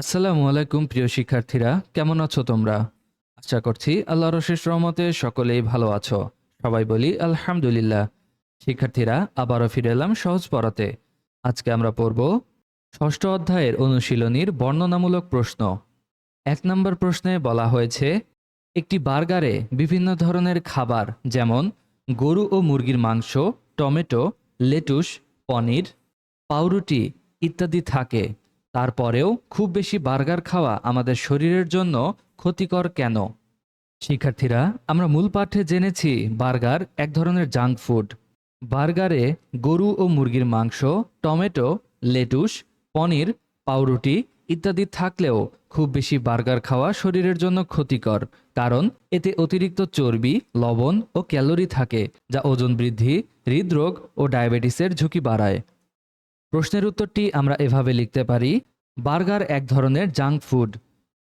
আসসালামু আলাইকুম, প্রিয় শিক্ষার্থীরা। কেমন আছো তোমরা? আশা করছি আল্লাহর অশেষ রহমতে সকলেই ভালো আছো। সবাই বলি, আলহামদুলিল্লাহ। শিক্ষার্থীরা, আবারও ফিরে এলাম সহজ পড়াতে। আজকে আমরা পড়ব ষষ্ঠ অধ্যায়ের অনুশীলনীর বর্ণনামূলক প্রশ্ন। এক নম্বর প্রশ্নে বলা হয়েছে, একটি বার্গারে বিভিন্ন ধরনের খাবার, যেমন গরু ও মুরগির মাংস, টমেটো, লেটুস, পনির, পাউরুটি ইত্যাদি থাকে। তারপরেও খুব বেশি বার্গার খাওয়া আমাদের শরীরের জন্য ক্ষতিকর কেন? শিক্ষার্থীরা, আমরা মূল পাঠে জেনেছি বার্গার এক ধরনের জাঙ্ক ফুড। বার্গারে গরু ও মুরগির মাংস, টমেটো, লেটুস, পনির, পাউরুটি ইত্যাদি থাকলেও খুব বেশি বার্গার খাওয়া শরীরের জন্য ক্ষতিকর, কারণ এতে অতিরিক্ত চর্বি, লবণ ও ক্যালোরি থাকে, যা ওজন বৃদ্ধি, হৃদরোগ ও ডায়াবেটিসের ঝুঁকি বাড়ায়। প্রশ্নের উত্তরটি আমরা এভাবে লিখতে পারি, বার্গার এক ধরনের জাঙ্ক ফুড।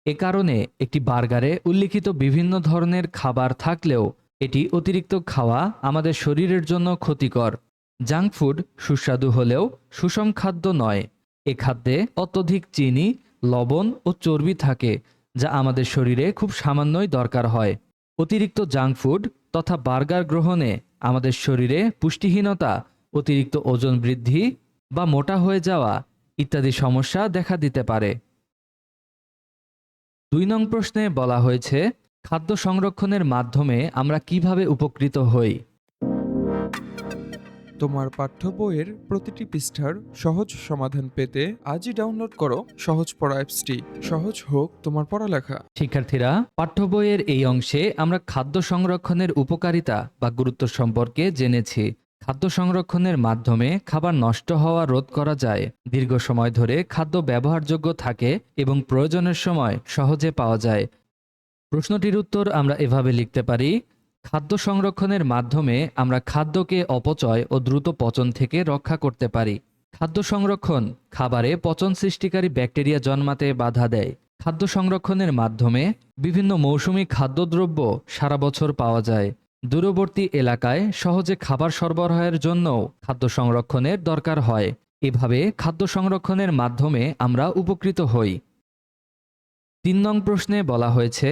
এ কারণে একটি বার্গারে উল্লিখিত বিভিন্ন ধরনের খাবার থাকলেও এটি অতিরিক্ত খাওয়া আমাদের শরীরের জন্য ক্ষতিকর। জাঙ্ক ফুড সুস্বাদু হলেও সুষম খাদ্য নয়। এ খাদ্যে অত্যধিক চিনি, লবণ ও চর্বি থাকে, যা আমাদের শরীরে খুব সামান্যই দরকার হয়। অতিরিক্ত জাঙ্ক ফুড তথা বার্গার গ্রহণে আমাদের শরীরে পুষ্টিহীনতা, অতিরিক্ত ওজন বৃদ্ধি বা মোটা হয়ে যাওয়া ইত্যাদি সমস্যা দেখা দিতে পারে। দুই নং প্রশ্নে বলা হয়েছে খাদ্য সংরক্ষণের মাধ্যমে আমরা কীভাবে উপকৃত হই? তোমার পাঠ্য বইয়ের প্রতিটি পৃষ্ঠার সহজ সমাধান পেতে আজই ডাউনলোড করো সহজ পড়া অ্যাপসটি। সহজ হোক তোমার পড়ালেখা। শিক্ষার্থীরা পাঠ্য বইয়ের এই অংশে আমরা খাদ্য সংরক্ষণের উপকারিতা বা গুরুত্ব সম্পর্কে জেনেছি। খাদ্য সংরক্ষণের মাধ্যমে খাবার নষ্ট হওয়া রোধ করা যায়। দীর্ঘ সময় ধরে খাদ্য ব্যবহারযোগ্য থাকে এবং প্রয়োজনের সময় সহজে পাওয়া যায়। প্রশ্নটির উত্তর আমরা এভাবে লিখতে পারি, খাদ্য সংরক্ষণের মাধ্যমে আমরা খাদ্যকে অপচয় ও দ্রুত পচন থেকে রক্ষা করতে পারি। খাদ্য সংরক্ষণ খাবারে পচন সৃষ্টিকারী ব্যাকটেরিয়া জন্মাতে বাধা দেয়। খাদ্য সংরক্ষণের মাধ্যমে বিভিন্ন মৌসুমী খাদ্যদ্রব্য সারা বছর পাওয়া যায়। দূরবর্তী এলাকায় সহজে খাবার সরবরাহের জন্যও খাদ্য সংরক্ষণের দরকার হয়। এভাবে খাদ্য সংরক্ষণের মাধ্যমে আমরা উপকৃত হই। তিন নং প্রশ্নে বলা হয়েছে,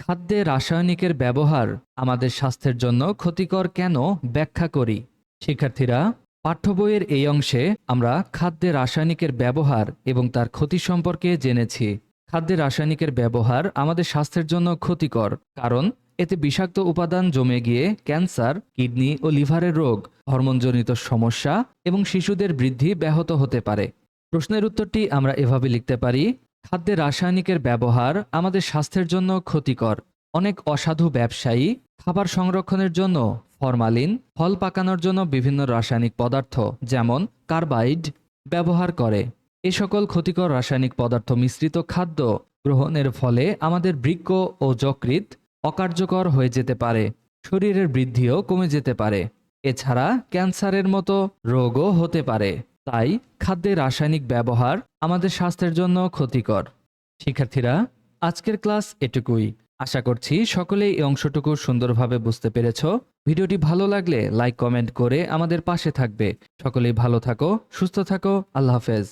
খাদ্যে রাসায়নিকের ব্যবহার আমাদের স্বাস্থ্যের জন্য ক্ষতিকর কেন ব্যাখ্যা করি? শিক্ষার্থীরা, পাঠ্য বইয়ের এই অংশে আমরা খাদ্যে রাসায়নিকের ব্যবহার এবং তার ক্ষতি সম্পর্কে জেনেছি। খাদ্যে রাসায়নিকের ব্যবহার আমাদের স্বাস্থ্যের জন্য ক্ষতিকর, কারণ এতে বিষাক্ত উপাদান জমে গিয়ে ক্যান্সার, কিডনি ও লিভারের রোগ, হরমোনজনিত সমস্যা এবং শিশুদের বৃদ্ধি ব্যাহত হতে পারে। প্রশ্নের উত্তরটি আমরা এভাবে লিখতে পারি, খাদ্যে রাসায়নিকের ব্যবহার আমাদের স্বাস্থ্যের জন্য ক্ষতিকর। অনেক অসাধু ব্যবসায়ী খাবার সংরক্ষণের জন্য ফরমালিন, ফল পাকানোর জন্য বিভিন্ন রাসায়নিক পদার্থ, যেমন কার্বাইড, ব্যবহার করে। এ সকল ক্ষতিকর রাসায়নিক পদার্থ মিশ্রিত খাদ্য গ্রহণের ফলে আমাদের বৃক্ক ও যকৃৎ অকার্যকর হয়ে যেতে পারে, শরীরের বৃদ্ধিও কমে যেতে পারে। এছাড়া ক্যান্সারের মতো রোগও হতে পারে। তাই খাদ্যে রাসায়নিক ব্যবহার আমাদের স্বাস্থ্যের জন্য ক্ষতিকর। শিক্ষার্থীরা, আজকের ক্লাস এটুকুই। আশা করছি সকলেই এই অংশটুকু সুন্দরভাবে বুঝতে পেরেছ। ভিডিওটি ভালো লাগলে লাইক, কমেন্ট করে আমাদের পাশে থাকবে। সকলেই ভালো থাকো, সুস্থ থাকো, আল্লাহ হাফেজ।